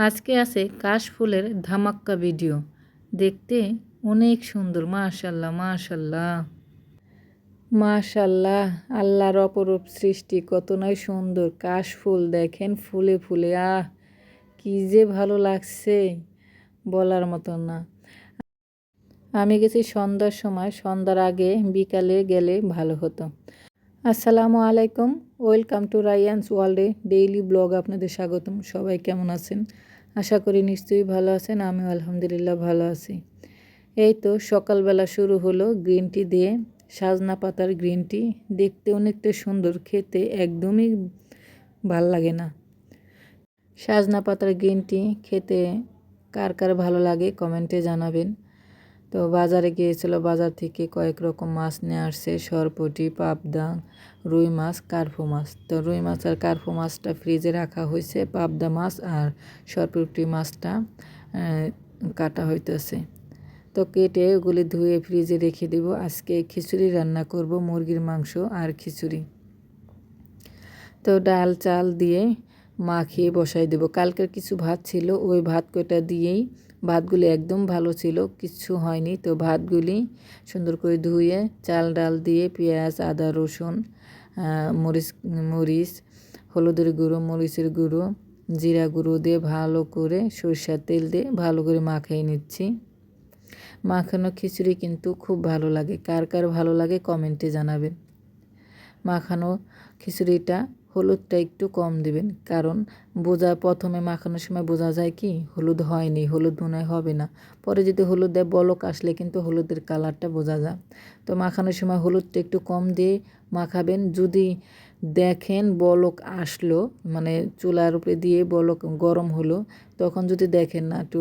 আজকে আছে কাশফুলের ধামাক্কা ভিডিও। দেখতে অনেক সুন্দর, মাশাল্লাহ মাশাল্লাহ। মাশাল্লাহ, আল্লাহর অপরূপ সৃষ্টি কত নয় সুন্দর। কাশফুল দেখেন ফুলে ফুলে, আহ, কি যে ভালো লাগছে বলার মতো না। আমি গেছি সন্ধ্যার সময়, সন্ধ্যার আগে বিকালে গেলে ভালো হতো। আসসালামু আলাইকুম, ওয়েলকাম টু রায়ান্স ওয়ার্ল্ডে ডেইলি ব্লগ আপনাদের স্বাগতম। সবাই কেমন আছেন? আশা করি নিশ্চয়ই ভালো আছেন, আমিও আলহামদুলিল্লাহ ভালো আছি। এই তো সকালবেলা শুরু হলো গ্রিন টি দিয়ে, সাজনা পাতার গ্রিন টি দেখতে অনেকটা সুন্দর, খেতে একদমই ভালো লাগে না। সাজনা পাতার গ্রিন টি খেতে কার কার ভালো লাগে কমেন্টে জানাবেন। তো বাজারে গিয়েছিল বাজার থেকে কয়েক রকম মাছ নিয়ে আসছে। সরপটি, পাবদা, রুই মাছ কার্ফু মাছ। তো রুই মাছ আর কার্ফু মাছটা ফ্রিজে রাখা হয়েছে। পাবদা মাছ আর সরপুটি মাছটা কাটা হইতেছে। তো কেটে ওগুলি ধুয়ে ফ্রিজে রেখে দেব। আজকে খিচুড়ি রান্না করব, মুরগির মাংস আর খিচুড়ি। তো ডাল চাল দিয়ে মাখিয়ে বসাই দেব। কালকের কিছু ভাত ছিল, ওই ভাত কটা দিয়েই ভাতগুলি একদম ভালো ছিল, কিচ্ছু হয়নি। তো ভাতগুলি সুন্দর করে ধুয়ে চাল ডাল দিয়ে পেঁয়াজ, আদা, রসুন মরিচ মরিচ, হলুদের গুঁড়ো, মরিচের গুঁড়ো, জিরা গুঁড়ো দিয়ে ভালো করে সরষার তেল দিয়ে ভালো করে মাখিয়ে নিচ্ছি। মাখানো খিচুড়ি কিন্তু খুব ভালো লাগে। কার কার ভালো লাগে কমেন্টে জানাবেন। মাখানো খিচুড়িটা হলুদটা একটু কম দেবেন। কারণ বোঝা প্রথমে মাখানোর সময় বোঝা যায় কি, হলুদ হয়নি, হলুদ মনে হবে না। পরে যদি হলুদ দেয় বলক আসলে কিন্তু হলুদের কালারটা বোঝা যায়। তো মাখানোর সময় হলুদটা একটু কম দিয়ে মাখাবেন। যদি দেখেন বলক আসলো মানে চুলার উপরে দিয়ে বলক গরম হলো, তখন যদি দেখেন না একটু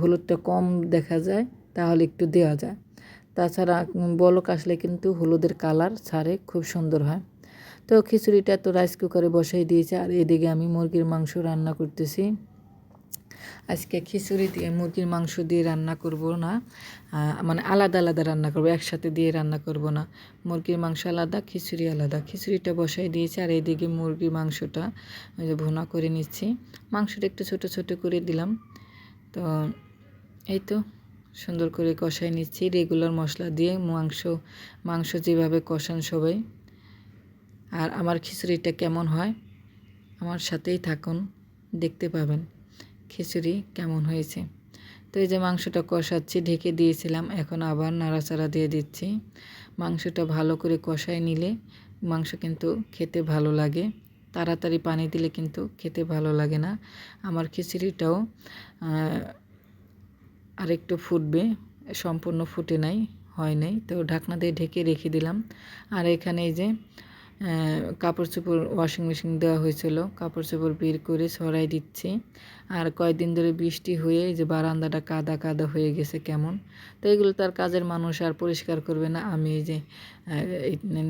হলুদটা কম দেখা যায়, তাহলে একটু দেওয়া যায়। তাছাড়া বলক আসলে কিন্তু হলুদের কালার ছাড়ে, খুব সুন্দর হয়। তো খিচুড়িটা তো রাইস কুকারে বসাই দিয়েছে, আর এদিকে আমি মুরগির মাংস রান্না করতেছি। আজকে খিচুড়ি দিয়ে মুরগির মাংস দিয়ে রান্না করব না মানে আলাদা আলাদা রান্না করব, একসাথে দিয়ে রান্না করব না। মুরগির মাংস আলাদা, খিচুড়ি আলাদা। খিচুড়িটা বসাই দিয়েছি, আর এইদিকে মুরগির মাংসটা ভুনা করে নিচ্ছি। মাংসটা একটু ছোট ছোট করে দিলাম। তো এই তো সুন্দর করে কষাই নিচ্ছি। রেগুলার মশলা দিয়ে মাংস মাংস যেভাবে কষান সবাই। আর আমার খিচুড়িটা কেমন হয় আমার সাথেই থাকুন, দেখতে পাবেন খিচুড়ি কেমন হয়েছে। তো এই যে মাংসটা কষাচ্ছি, ঢেকে দিয়েছিলাম, এখন আবার নাড়াচাড়া দিয়ে দিচ্ছি। মাংসটা ভালো করে কষায় নিলে মাংস কিন্তু খেতে ভালো লাগে। তাড়াতাড়ি পানি দিলে কিন্তু খেতে ভালো লাগে না। আমার খিচুড়িটাও আরেকটু ফুটবে, সম্পূর্ণ ফুটে নাই, হয় নাই। তো ঢাকনা দিয়ে ঢেকে রেখে দিলাম। আর এখানে এই যে কাপড় চোপড় ওয়াশিং মেশিন দেওয়া হয়েছিল। কাপড় চোপড় বের করে ছড়াই দিচ্ছি। আর কয়েকদিন ধরে বৃষ্টি হয়ে যে বারান্দাটা কাদা কাদা হয়ে গেছে কেমন। তো এগুলো তার কাজের মানুষ আর পরিষ্কার করবে না। আমি এই যে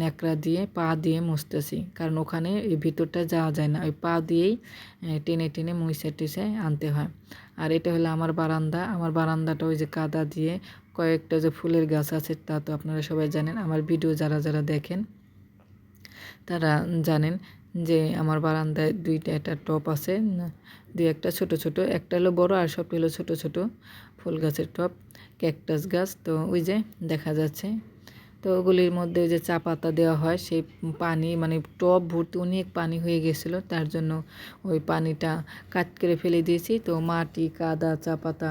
ন্যাকড়া দিয়ে পা দিয়ে মুছতেছি। কারণ ওখানে এই ভিতরটা যাওয়া যায় না। ওই পা দিয়েই টেনে টেনে মুইসা টিসে আনতে হয়। আর এটা হলো আমার বারান্দা। আমার বারান্দাটা ওই যে কাদা দিয়ে কয়েকটা যে ফুলের গাছ আছে তা তো আপনারা সবাই জানেন। আমার ভিডিও যারা যারা দেখেন তারা জানেন যে আমার বারান্দায় দুইটা একটা টপ আছে, দুই একটা ছোট ছোট, একটা হলো বড় আর সবটা হলো ছোট ছোট ফুল গাছের টপ, ক্যাকটাস গাছ। তো ওই যে দেখা যাচ্ছে। তো ওগুলির মধ্যে যে চা পাতা দেওয়া হয়, সেই পানি মানে টপ ভর্তি অনেক পানি হয়ে গেছিল, তার জন্য ওই পানিটা কাট করে ফেলে দিয়েছি। তো মাটি, কাদা, চা পাতা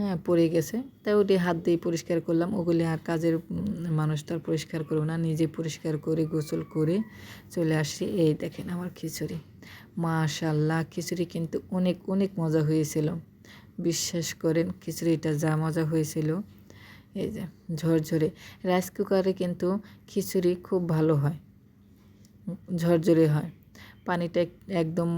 হ্যাঁ পড়ে গেছে। তাই ওটি হাত দিয়ে পরিষ্কার করলাম। ওগুলি আর কাজের মানুষ তো আর পরিষ্কার করব না। নিজে পরিষ্কার করে, গোসল করে চলে আসি এই দেখেন আমার খিচুড়ি। মাশাল্লাহ, খিচুড়ি কিন্তু অনেক অনেক মজা হয়েছিল। বিশ্বাস করেন, খিচুড়িটা যা মজা হয়েছিল। এই যে, ঝরঝরে। রাইস কুকারে কিন্তু খিচুড়ি খুব ভালো হয়। ঝরঝরে হয়। পানিটা একদম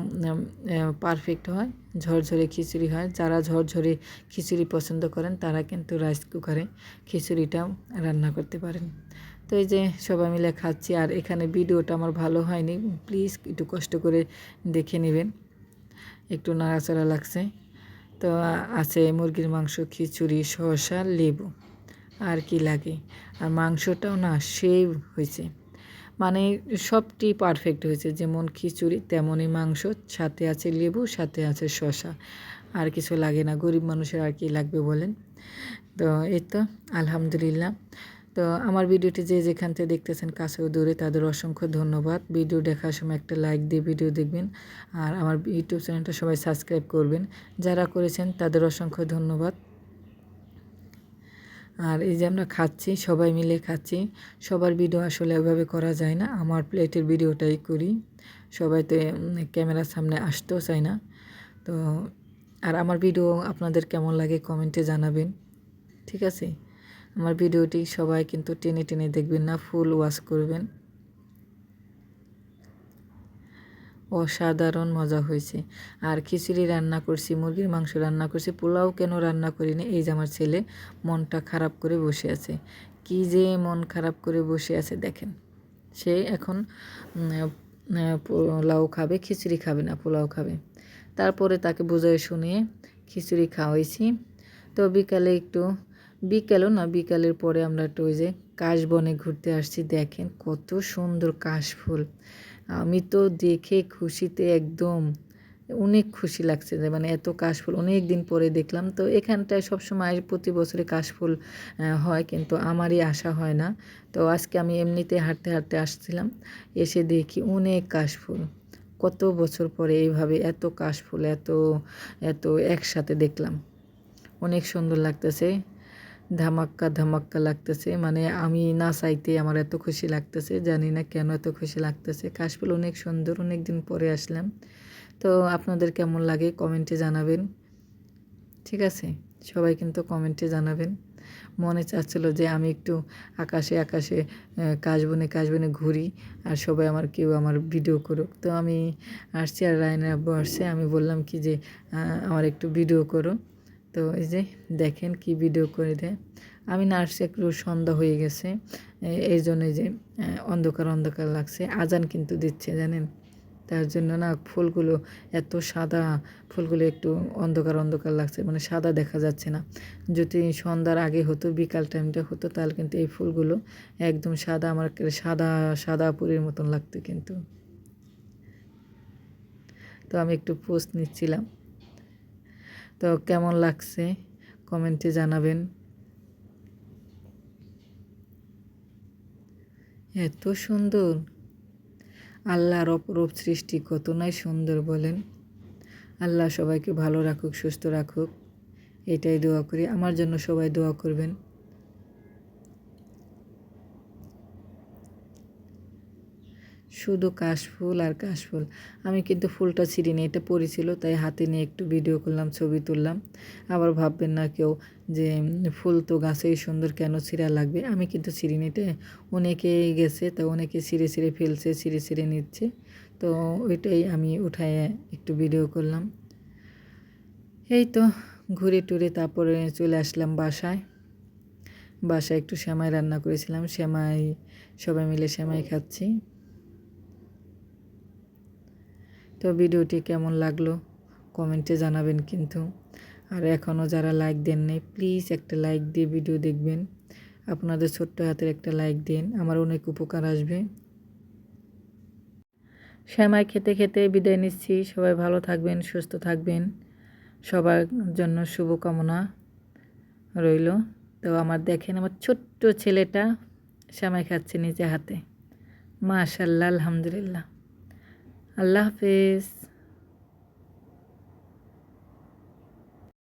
পারফেক্ট হয়, ঝরঝরে খিচুড়ি হয়। যারা ঝরঝরে খিচুড়ি পছন্দ করেন, তারা কিন্তু রাইস কুকারে খিচুড়িটাও রান্না করতে পারেন। তো এই যে সবাই মিলে খাচ্ছি, আর এখানে ভিডিওটা আমার ভালো হয়নি। প্লিজ একটু কষ্ট করে দেখে নেবেন। একটু নাড়াচাড়া লাগছে। তো আছে মুরগির মাংস, খিচুড়ি, শসা, লেবু। আর কি লাগে? আর মাংসটাও না সেই হয়েছে। মানে সবটি পারফেক্ট হয়েছে। যেমন খিচুড়ি, তেমনই মাংস, সাথে আছে লেবু, সাথে আছে শশা আর কিছু লাগে না, গরিব মানুষের আর কি লাগবে বলেন? তো এই তো, আলহামদুলিল্লাহ। তো আমার ভিডিওটি যে যেখান থেকে দেখতেছেন কাছেও দূরে, তাদের অসংখ্য ধন্যবাদ। ভিডিও দেখার সময় একটা লাইক দিয়ে ভিডিও দেখবেন। আর আমার ইউটিউব চ্যানেলটা সবাই সাবস্ক্রাইব করবেন। যারা করেছেন, তাদের অসংখ্য ধন্যবাদ। আর এই যে আমরা খাচ্ছি, সবাই মিলে খাচ্ছি, সবার ভিডিও আসলে ওইভাবে করা যায় না। আমার প্লেটের ভিডিওটাই করি। সবাই তো ক্যামেরার সামনে আসতেও চায় না। তো, আর আমার ভিডিও আপনাদের কেমন লাগে কমেন্টে জানাবেন, ঠিক আছে? আমার ভিডিওটি সবাই কিন্তু টেনে টেনে দেখবেন না, ফুল ওয়াশ করবেন। অসাধারণ মজা হয়েছে। আর খিচুড়ি রান্না করছি, মুরগির মাংস রান্না করছি, পোলাও কেন রান্না করিনি? এই যে আমার ছেলে মনটা খারাপ করে বসে আছে। কি যে মন খারাপ করে বসে আছে, দেখেন। সে এখন পোলাও খাবে, খিচুড়ি খাবে না, পোলাও খাবে। তারপরে তাকে বুঝাই শুনিয়ে খিচুড়ি খাওয়াইছি। তো বিকালে একটু, বিকালও না, বিকালের পরে আমরা একটু ওই যে কাশবনে ঘুরতে আসছি, দেখেন কত সুন্দর কাশফুল। আমি তো দেখে খুশিতে একদম অনেক খুশি লাগছে যে মানে এত কাশফুল অনেক দিন পরে দেখলাম। তো এখানটায় সবসময় প্রতি বছরে কাশফুল হয় কিন্তু আমারই আশা হয় না। তো আজকে আমি এমনিতে হাঁটতে হাঁটতে আসছিলাম, এসে দেখি অনেক কাশফুল। কত বছর পরে এইভাবে এত কাশফুল, এত এত একসাথে দেখলাম। অনেক সুন্দর লাগতেছে। ধামাক্কা ধামাক্কা লাগতেছে। মানে আমি না চাইতে আমার এত খুশি লাগতেছে, জানি না কেন এত খুশি লাগতেছে। কাশফুল অনেক সুন্দর অনেক দিন পরে আসলাম। তো আপনাদের কেমন লাগে কমেন্টে জানাবেন। ঠিক আছে? সবাই কিন্তু কমেন্টে জানাবেন। মনে চাচ্ছিল যে আমি একটু আকাশে আকাশে কাশবনে কাশবনে ঘুরি আর সবাই আমার কেউ আমার ভিডিও করুক। তো আমি আসছি আর রায়না আব্বু আসছে। আমি বললাম কি যে আমার একটু ভিডিও করো। তো এই যে দেখেন কি ভিডিও করে দেয়। আমি না আসছি একটু সন্ধ্যা হয়ে গেছে এই জন্য যে অন্ধকার অন্ধকার লাগছে। আজান কিন্তু দিচ্ছে, জানেন? তার জন্য না ফুলগুলো এত সাদা, ফুলগুলো একটু অন্ধকার অন্ধকার লাগছে মানে সাদা দেখা যাচ্ছে না। যদি সন্ধ্যার আগে হতো, বিকাল টাইমটা হতো, তাহলে কিন্তু এই ফুলগুলো একদম সাদা, আমার সাদা সাদা পুরীর মতন লাগতো কিন্তু। তো আমি একটু পোস্ট নিচ্ছিলাম। তো কেমন লাগছে? কমেন্টে জানাবেন। এত সুন্দর। আল্লাহর অপরূপ সৃষ্টি কত নাই সুন্দর বলেন। আল্লাহ সবাইকে ভালো রাখুক, সুস্থ রাখুক। এটাই দোয়া করি। আমার জন্য সবাই দোয়া করবেন। শুধু কাশফুল আর কাশফুল। আমি কিন্তু ফুলটা ছিঁড়িনি এটা পড়েছিল তাই হাতে নিয়ে একটু ভিডিও করলাম, ছবি তুললাম। আবার ভাববেন না কেউ যে, ফুল তো গাছেই সুন্দর, কেন ছিঁড়া লাগবে? আমি কিন্তু ছিঁড়িনি এটা অনেকেই গেছে, তা অনেকে ছিঁড়ে ছিঁড়ে ফেলছে, ছিঁড়ে ছিঁড়ে নিচ্ছে। তো ওইটাই আমি উঠায় একটু ভিডিও করলাম। এই তো ঘুরে টুরে তারপরে চলে আসলাম বাসায়। বাসায় একটু শ্যামাই রান্না করেছিলাম শ্যামাই সবাই মিলে শ্যামাই খাচ্ছি। তো ভিডিওটি কেমন লাগল? কমেন্টে জানাবেন কিন্তু। আর এখনও যারা লাইক দেন নাই, প্লিজ একটা লাইক দিয়ে ভিডিও দেখবেন। আপনাদের ছোট্ট হাতের একটা লাইক দিন, আমার অনেক উপকার আসবে। শ্যামাই খেতে খেতে বিদায় নিচ্ছি। সবাই ভালো থাকবেন, সুস্থ থাকবেন। সবার জন্য শুভকামনা রইল। তো আমার দেখেন আমার ছোট্ট ছেলেটা, শ্যামাই খাচ্ছে নিজে হাতে। মাশাল্লাহ, আলহামদুলিল্লাহ। আল্লাহ হাফেজ।